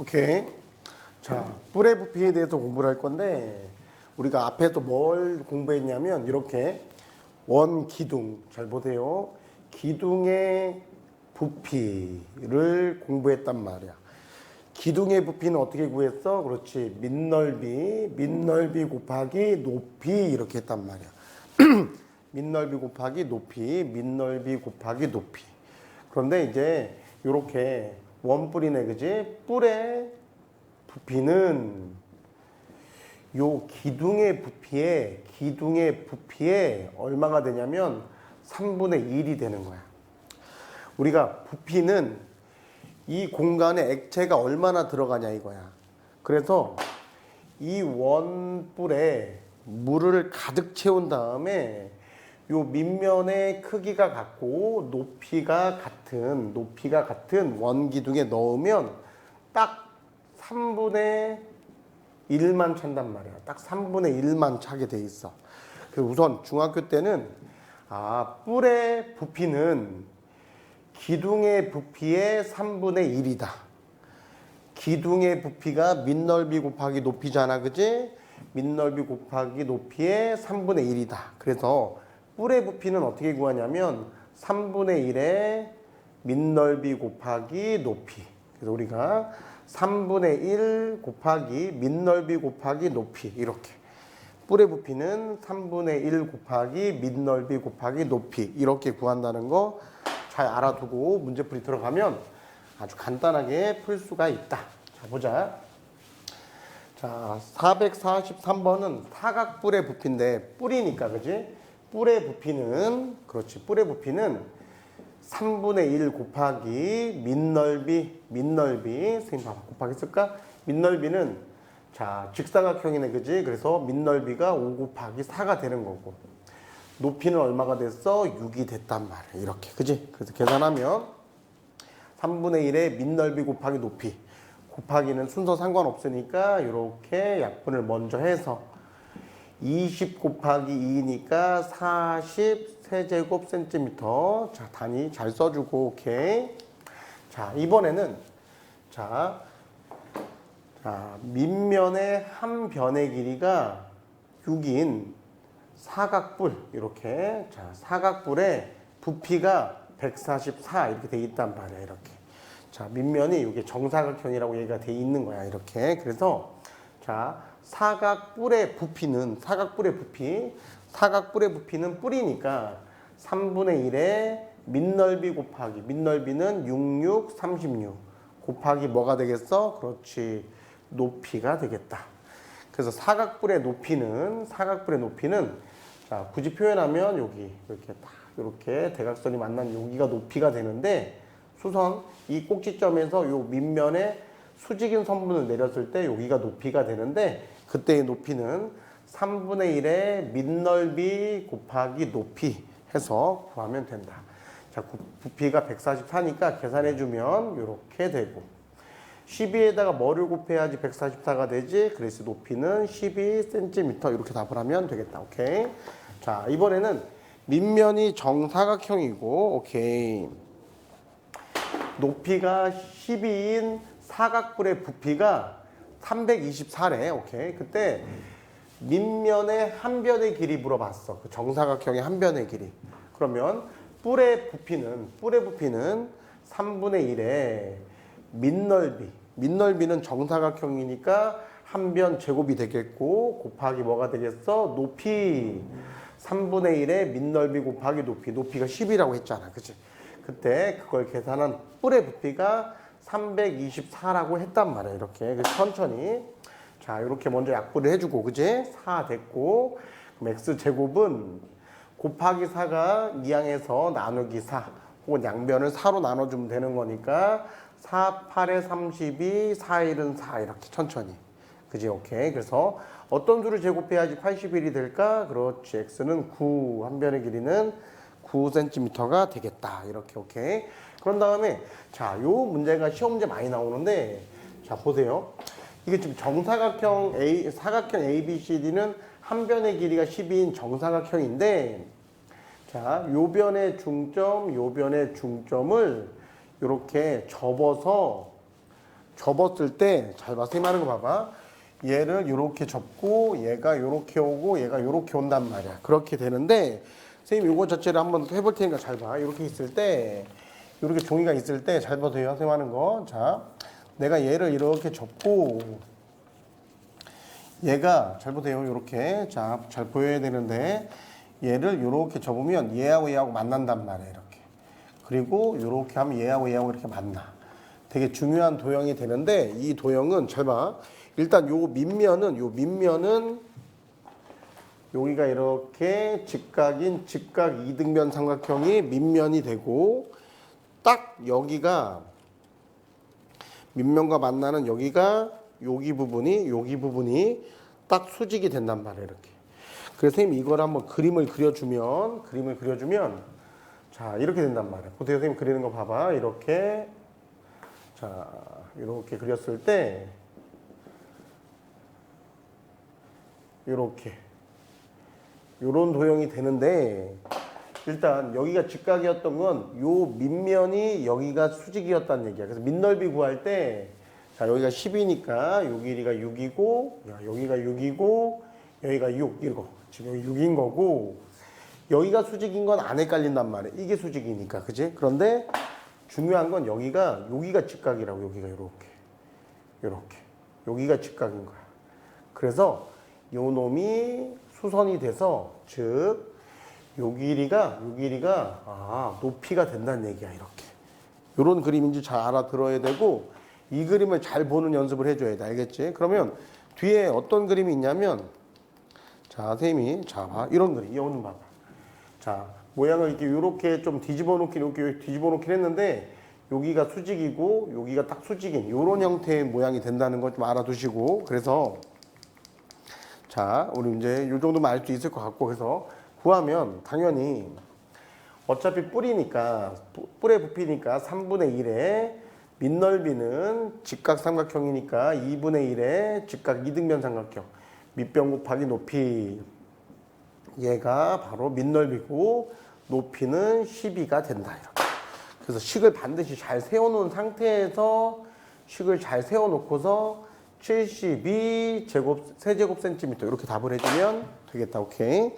오케이. 자, 뿔의 부피에 대해서 공부를 할 건데 우리가 앞에서 뭘 공부했냐면 이렇게 원 기둥 잘 보세요. 기둥의 부피를 공부했단 말이야. 기둥의 부피는 어떻게 구했어? 그렇지. 밑넓이, 밑넓이 곱하기 높이 이렇게 했단 말이야. 밑넓이 곱하기 높이, 밑넓이 곱하기 높이. 그런데 이제 이렇게 원뿔이네, 그지? 뿔의 부피는 요 기둥의 부피에 기둥의 부피에 얼마가 되냐면 3분의 1이 되는 거야. 우리가 부피는 이 공간에 액체가 얼마나 들어가냐 이거야. 그래서 이 원뿔에 물을 가득 채운 다음에 요 밑면의 크기가 같고 높이가 같은 높이가 같은 원 기둥에 넣으면 딱 3분의 1만 찬단 말이야. 딱 3분의 1만 차게 돼 있어. 그 우선 중학교 때는 아 뿔의 부피는 기둥의 부피의 3분의 1이다. 기둥의 부피가 밑넓이 곱하기 높이잖아, 그지? 밑넓이 곱하기 높이의 3분의 1이다. 그래서 뿔의 부피는 어떻게 구하냐면 3분의 1의 밑넓이 곱하기 높이. 그래서 우리가 3분의 1 곱하기 밑넓이 곱하기 높이 이렇게. 뿔의 부피는 3분의 1 곱하기 밑넓이 곱하기 높이 이렇게 구한다는 거 잘 알아두고 문제풀이 들어가면 아주 간단하게 풀 수가 있다. 자, 보자. 자, 443번은 사각뿔의 부피인데 뿔이니까 그지? 뿔의 부피는 그렇지. 뿔의 부피는 3분의 1 곱하기 밑넓이 밑넓이 선생님 봐봐 곱하기 쓸까? 밑넓이는 자 직사각형이네 그지? 그래서 밑넓이가 5 곱하기 4가 되는 거고 높이는 얼마가 됐어? 6이 됐단 말이야 이렇게 그지? 그래서 계산하면 3분의 1의 밑넓이 곱하기 높이 곱하기는 순서 상관없으니까 이렇게 약분을 먼저 해서 20 곱하기 2니까 40 세제곱 센티미터. 자, 단위 잘 써주고, 오케이. 자, 이번에는, 자, 자, 밑면의 한 변의 길이가 6인 사각뿔, 이렇게. 자, 사각뿔의 부피가 144 이렇게 돼 있단 말이야, 이렇게. 자, 밑면이 이게 정사각형이라고 얘기가 돼 있는 거야, 이렇게. 그래서, 자, 사각뿔의 부피는 사각뿔의 부피 사각뿔의 부피는 뿔이니까 3분의 1의 밑넓이 곱하기 밑넓이는 66, 36 곱하기 뭐가 되겠어? 그렇지 높이가 되겠다. 그래서 사각뿔의 높이는 사각뿔의 높이는 자 굳이 표현하면 여기 이렇게 딱 이렇게 대각선이 만난 여기가 높이가 되는데 수선 이 꼭지점에서 요 밑면에 수직인 선분을 내렸을 때 여기가 높이가 되는데 그때의 높이는 3분의 1의 밑넓이 곱하기 높이 해서 구하면 된다. 자, 구- 부피가 144니까 계산해주면 이렇게 되고 12에다가 뭐를 곱해야지 144가 되지? 그래서 높이는 12cm 이렇게 답을 하면 되겠다. 오케이. 자, 이번에는 밑면이 정사각형이고 오케이. 높이가 12인 사각뿔의 부피가 324래. 오케이. 그때 밑면의 한 변의 길이 물어봤어. 그 정사각형의 한 변의 길이. 그러면 뿔의 부피는 뿔의 부피는 3분의 1의 밑넓이. 밑넓이는 정사각형이니까 한 변 제곱이 되겠고 곱하기 뭐가 되겠어? 높이. 3분의 1의 밑넓이 곱하기 높이. 높이가 10이라고 했잖아. 그치? 그때 그걸 계산한 뿔의 부피가 324라고 했단 말이야. 이렇게. 천천히. 자, 이렇게 먼저 약분을 해주고, 그지? 4 됐고, 그럼 x 제곱은 곱하기 4가 2항에서 나누기 4, 혹은 양변을 4로 나눠주면 되는 거니까 4, 8에 32, 4, 1은 4 이렇게 천천히. 그지? 오케이. 그래서 어떤 수를 제곱해야지 81이 될까? 그렇지. x는 9, 한 변의 길이는 9cm가 되겠다. 이렇게 오케이. 그런 다음에 자, 요 문제가 시험 문제 많이 나오는데 자, 보세요. 이게 지금 정사각형 A 사각형 ABCD는 한 변의 길이가 10인 정사각형인데 자, 요 변의 중점, 요 변의 중점을 이렇게 접어서 접었을 때 잘 봐. 선생님 하는 거 봐봐. 얘를 이렇게 접고 얘가 이렇게 오고 얘가 이렇게 온단 말이야. 그렇게 되는데 선생님 이거 자체를 한번 해볼 테니까 잘 봐. 이렇게 있을 때 이렇게 종이가 있을 때잘 봐도요. 선생님 하는 거. 자, 내가 얘를 이렇게 접고 얘가 잘 보세요. 이렇게 자, 잘 보여야 되는데 얘를 이렇게 접으면 얘하고 얘하고 만난단 말이에요. 이렇게. 그리고 이렇게 하면 얘하고 얘하고 이렇게 만나. 되게 중요한 도형이 되는데 이 도형은 잘 봐. 일단 요 밑면은 요 밑면은 여기가 이렇게 직각인 직각 이등변 삼각형이 밑면이 되고 딱 여기가 밑면과 만나는 여기가 여기 부분이 여기 부분이 딱 수직이 된단 말이에요 이렇게. 그래서 선생님 이걸 한번 그림을 그려주면 그림을 그려주면 자 이렇게 된단 말이에요. 보세요 선생님 그리는 거 봐봐. 이렇게. 자 이렇게 그렸을 때 이렇게 요런 도형이 되는데 일단 여기가 직각이었던 건 요 밑면이 여기가 수직이었다는 얘기야. 그래서 밑넓이 구할 때 자, 여기가 10이니까 요 길이가 6이고 야, 여기가 6이고 여기가 6 이거. 지금 여기 6인 거고 여기가 수직인 건 안 헷갈린단 말이야. 이게 수직이니까. 그지? 그런데 중요한 건 여기가 여기가 직각이라고 여기가 요렇게. 요렇게. 여기가 직각인 거야. 그래서 요 놈이 수선이 돼서 즉 요 길이가 요 길이가 아 높이가 된다는 얘기야 이렇게. 요런 그림인지 잘 알아들어야 되고 이 그림을 잘 보는 연습을 해줘야 돼. 알겠지? 그러면 뒤에 어떤 그림이 있냐면 자 선생님이 자봐. 이런 그림 이거는 봐봐. 자 모양을 이렇게 요렇게 좀 뒤집어 놓긴 이렇게 뒤집어 놓긴 했는데 여기가 수직이고 여기가 딱 수직인 요런 형태의 모양이 된다는 거좀 알아두시고 그래서 자, 우리 이제 요 정도만 알 수 있을 것 같고 그래서 구하면 당연히 어차피 뿌리니까 뿌- 뿔에 부피니까 3분의 1에 밑넓이는 직각 삼각형이니까 2분의 1에 직각 이등변 삼각형 밑변 곱하기 높이 얘가 바로 밑넓이고 높이는 12가 된다 이렇게. 그래서 식을 반드시 잘 세워놓은 상태에서 식을 잘 세워놓고서 72 제곱 세제곱 센티미터 이렇게 답을 해주면 되겠다. 오케이.